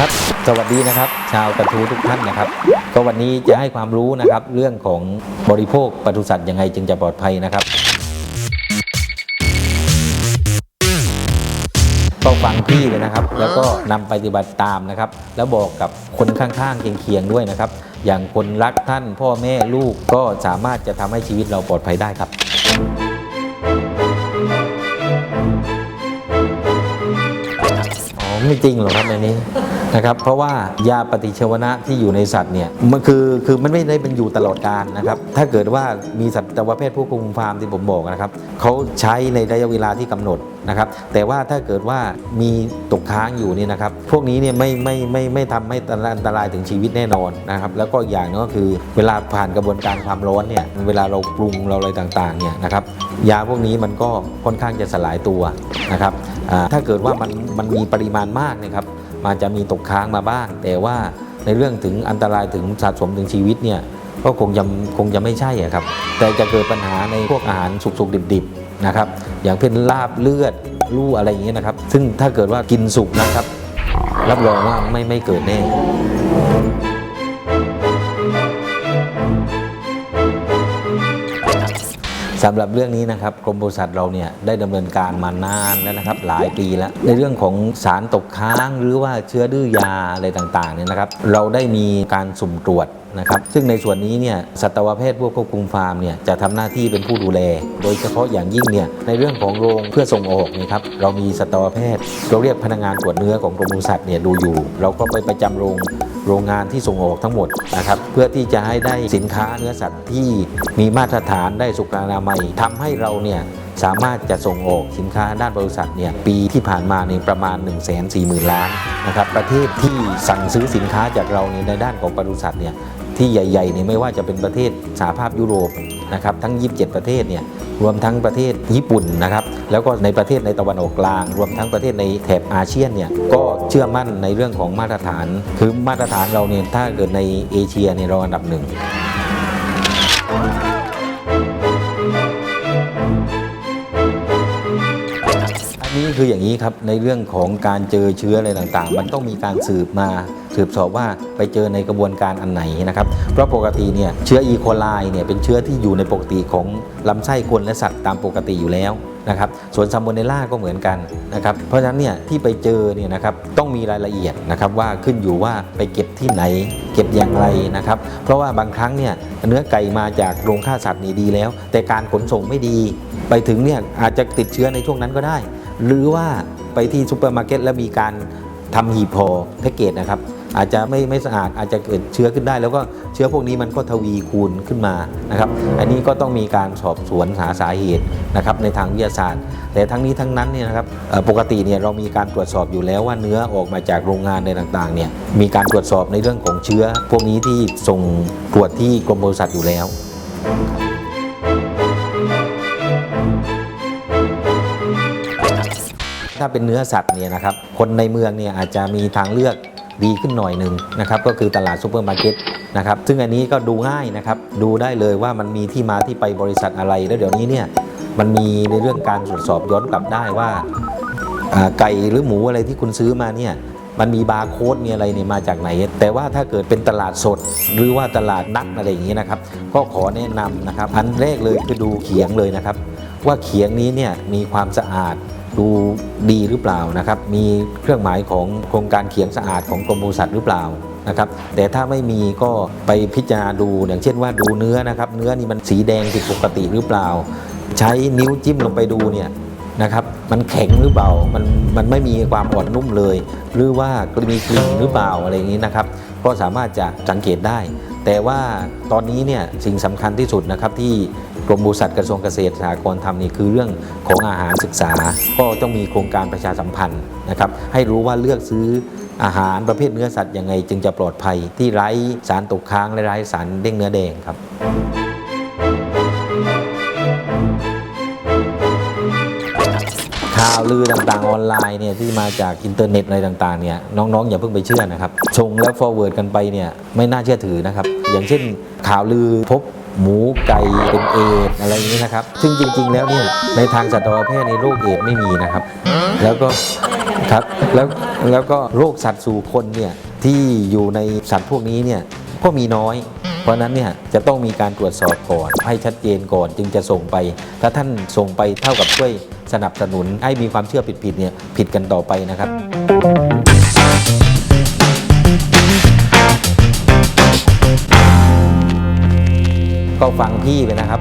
ครับ สวัสดีนะครับ ชาวกระทูทุกท่านนะครับ ก็วันนี้จะให้ความรู้นะครับ เรื่องของบริโภคปศุสัตว์ยังไงจึงจะปลอดภัยนะครับก็ฟังพี่เลยนะครับ แล้วก็นำไปฏิบัติตามนะครับ แล้วบอกกับคนข้างๆเคียงๆด้วยนะครับ อย่างคนรักท่านพ่อแม่ลูกก็สามารถจะทำให้ชีวิตเราปลอดภัยได้ครับอ๋อไม่จริงหรอกครับในนี้ นะครับเพราะว่ายาปฏิชีวนะที่อยู่ในสัตว์เนี่ยมันคือคือมันไม่ได้เป็นอยู่ตลอดกาลนะครับถ้าเกิดว่ามีสัตวแพทย์ผู้คุมฟาร์มที่ผมบอกนะครับเขาใช้ในระยะเวลาที่กำหนดนะครับแต่ว่าถ้าเกิดว่ามีตกค้างอยู่นี่นะครับพวกนี้เนี่ยไม่ไม่ไม่ไม่ทำให้อันตรายถึงชีวิตแน่นอนนะครับแล้วก็อีกอย่างหนึงก็คือเวลาผ่านกระบวนการความร้อนเนี่ยเวลาเราปรุงเราอะไรต่างๆเนี่ยนะครับยาพวกนี้มันก็ค่อนข้างจะสลายตัวนะครับถ้าเกิดว่ามันมันมีปริมาณมากเนะครับ มันจะมีตกค้างมาบ้าง แต่ว่าในเรื่องถึงอันตรายถึงสะสมถึงชีวิตเนี่ยก็คงจะคงจะไม่ใช่ครับ แต่จะเกิดปัญหาในพวกอาหารสุกๆดิบๆนะครับ อย่างเป็นลาบเลือดลู่อะไรอย่างเงี้ยนะครับ ซึ่งถ้าเกิดว่ากินสุกนะครับ รับรองว่าไม่ไม่เกิดแน่ สำหรับเรื่องนี้นะครับกรมบริษัทเราเนี่ยได้ดำเนินการมานานแล้วนะครับหลายปีแล้ว ในเรื่องของสารตกค้างหรือว่าเชื้อดื้อยาอะไรต่างๆเนี่ยนะครับ เราได้มีการสุ่มตรวจนะครับซึ่งในส่วนนี้เนี่ยสัตวแพทย์ผู้ควบคุมฟาร์มเนี่ยจะทำหน้าที่เป็นผู้ดูแล โดยเฉพาะอย่างยิ่งเนี่ยในเรื่องของโรงเพื่อส่งออกนะครับเรามีสัตวแพทย์ เราเรียกพนักงานตรวจเนื้อของกรมบริษัทเนี่ยดูอยู่ เราก็ไปประจำโรง โรงงานที่ส่งออกทั้งหมดนะครับเพื่อที่จะให้ได้สินค้าเนื้อสัตว์ที่มีมาตรฐานได้สุขอนามัยทำให้เราเนี่ยสามารถจะส่งออกสินค้าด้านบริษัทเนี่ยปีที่ผ่านมาในยประมาณ 1 4 0 0 0 0 ล้านนะครับประเทศที่สั่งซื้อสินค้าจากเราเนี่ยในด้านของบริษัทเนี่ยที่ใหญ่ๆเนี่ยไม่ว่าจะเป็นประเทศสหภาพยุโรปนะครับทั้ง 27 ประเทศเนี่ย รวมทั้งประเทศญี่ปุ่นนะครับแล้วก็ในประเทศในตะวันออกกลาง รวมทั้งประเทศในแถบอาเซียนเนี่ยก็เชื่อมั่นในเรื่องของมาตรฐาน คือมาตรฐานเราเนี่ยถ้าเกิดในเอเชียเนี่ยเราอันดับหนึ่งอันนี้คืออย่างนี้ครับในเรื่องของการเจอเชื้ออะไรต่างๆ มันต้องมีการสืบมา สืบสอบว่าไปเจอในกระบวนการอันไหนนะครับ เพราะปกติเนี่ยเชื้ออีโคไลเนี่ยเป็นเชื้อที่อยู่ในปกติของลำไส้คนและสัตว์ตามปกติอยู่แล้วนะครับส่วนซัมโบเนล่าก็เหมือนกันนะครับ เพราะฉะนั้นเนี่ยที่ไปเจอเนี่ยนะครับต้องมีรายละเอียดนะครับว่าขึ้นอยู่ว่าไปเก็บที่ไหน เก็บอย่างไรนะครับ เพราะว่าบางครั้งเนี่ยเนื้อไก่มาจากโรงฆ่าสัตว์นี่ดีแล้ว แต่การขนส่งไม่ดี ไปถึงเนี่ยอาจจะติดเชื้อในช่วงนั้นก็ได้ หรือว่าไปที่ซูเปอร์มาร์เก็ตแล้วมีการทำหีบห่อแพ็กเกจนะครับ อาจจะไม่ไม่สะอาดอาจจะเกิดเชื้อขึ้นได้ แล้วก็เชื้อพวกนี้มันก็ทวีคูณขึ้นมานะครับ อันนี้ก็ต้องมีการสอบสวนหาสาเหตุนะครับในทางวิทยาศาสตร์ แต่ทั้งนี้ทั้งนั้นเนี่ยนะครับปกติเนี่ยเรามีการตรวจสอบอยู่แล้วว่าเนื้อออกมาจากโรงงานในต่างๆเนี่ยมีการตรวจสอบในเรื่องของเชื้อ พวกนี้ที่ส่งตรวจที่กรมบริษัทอยู่แล้วถ้าเป็นเนื้อสัตว์เนี่ยนะครับคนในเมืองเนี่ยอาจจะมีทางเลือก ดีขึ้นหน่อยหนึ่งนะครับก็คือตลาดซูเปอร์มาร์เก็ตนะครับซึ่งอันนี้ก็ดูง่ายนะครับดูได้เลยว่ามันมีที่มาที่ไปบริษัทอะไร แล้วเดี๋ยวนี้เนี่ยมันมีในเรื่องการตรวจสอบย้อนกลับได้ว่าไก่หรือหมูอะไรที่คุณซื้อมาเนี่ยมันมีบาร์โค้ดมีอะไรเนี่ยมาจากไหน แต่ว่าถ้าเกิดเป็นตลาดสด หรือว่าตลาดนัดอะไรอย่างนี้นะครับ ก็ขอแนะนำนะครับ อันแรกเลยคือดูเขียงเลยนะครับ ว่าเขียงนี้เนี่ยมีความสะอาด ดูดีหรือเปล่านะครับ มีเครื่องหมายของโครงการเขียงสะอาดของกรมบริษัทหรือเปล่านะครับ แต่ถ้าไม่มีก็ไปพิจารณาดูอย่างเช่นว่าดูเนื้อนะครับ เนื้อนี่มันสีแดงผิดปกติหรือเปล่า ใช้นิ้วจิ้มลงไปดูเนี่ยนะครับ มันแข็งหรือเปล่า มันมันไม่มีความอ่อนนุ่มเลย หรือว่ามีกลิ่นหรือเปล่าอะไรอย่างนี้นะครับ ก็สามารถจะสังเกตได้ แต่ว่าตอนนี้เนี่ยสิ่งสำคัญที่สุดนะครับที่ กรมบริษัทกระทรวงเกษตรสหกรณ์ทำนี่คือเรื่องของอาหารศึกษา ก็ต้องมีโครงการประชาสัมพันธ์นะครับให้รู้ว่าเลือกซื้ออาหารประเภทเนื้อสัตว์ยังไงจึงจะปลอดภัยที่ไร้สารตกค้างและไร้สารเด้งเนื้อแดงครับข่าวลือต่างๆออนไลน์เนี่ยที่มาจากอินเทอร์เน็ตอะไรต่างๆเนี่ยน้องๆอย่าเพิ่งไปเชื่อนะครับชงแล้ว forward กันไปเนี่ยไม่น่าเชื่อถือนะครับ อย่างเช่นข่าวลือพบ หมูไก่เป็นเอดอะไรอย่างนี้นะครับ ซึ่งจริง ๆ แล้วเนี่ยในทางสัตวแพทย์ในโรคเอดไม่มีนะครับ แล้วก็ครับแล้วแล้วก็โรคสัตว์สู่คนเนี่ยที่อยู่ในสัตว์พวกนี้เนี่ยก็มีน้อย เพราะฉะนั้นเนี่ยจะต้องมีการตรวจสอบก่อน ให้ชัดเจนก่อนจึงจะส่งไป ถ้าท่านส่งไปเท่ากับช่วยสนับสนุนให้มีความเชื่อผิดๆเนี่ยผิดกันต่อไปนะครับ ก็ฟังพี่ไปนะครับ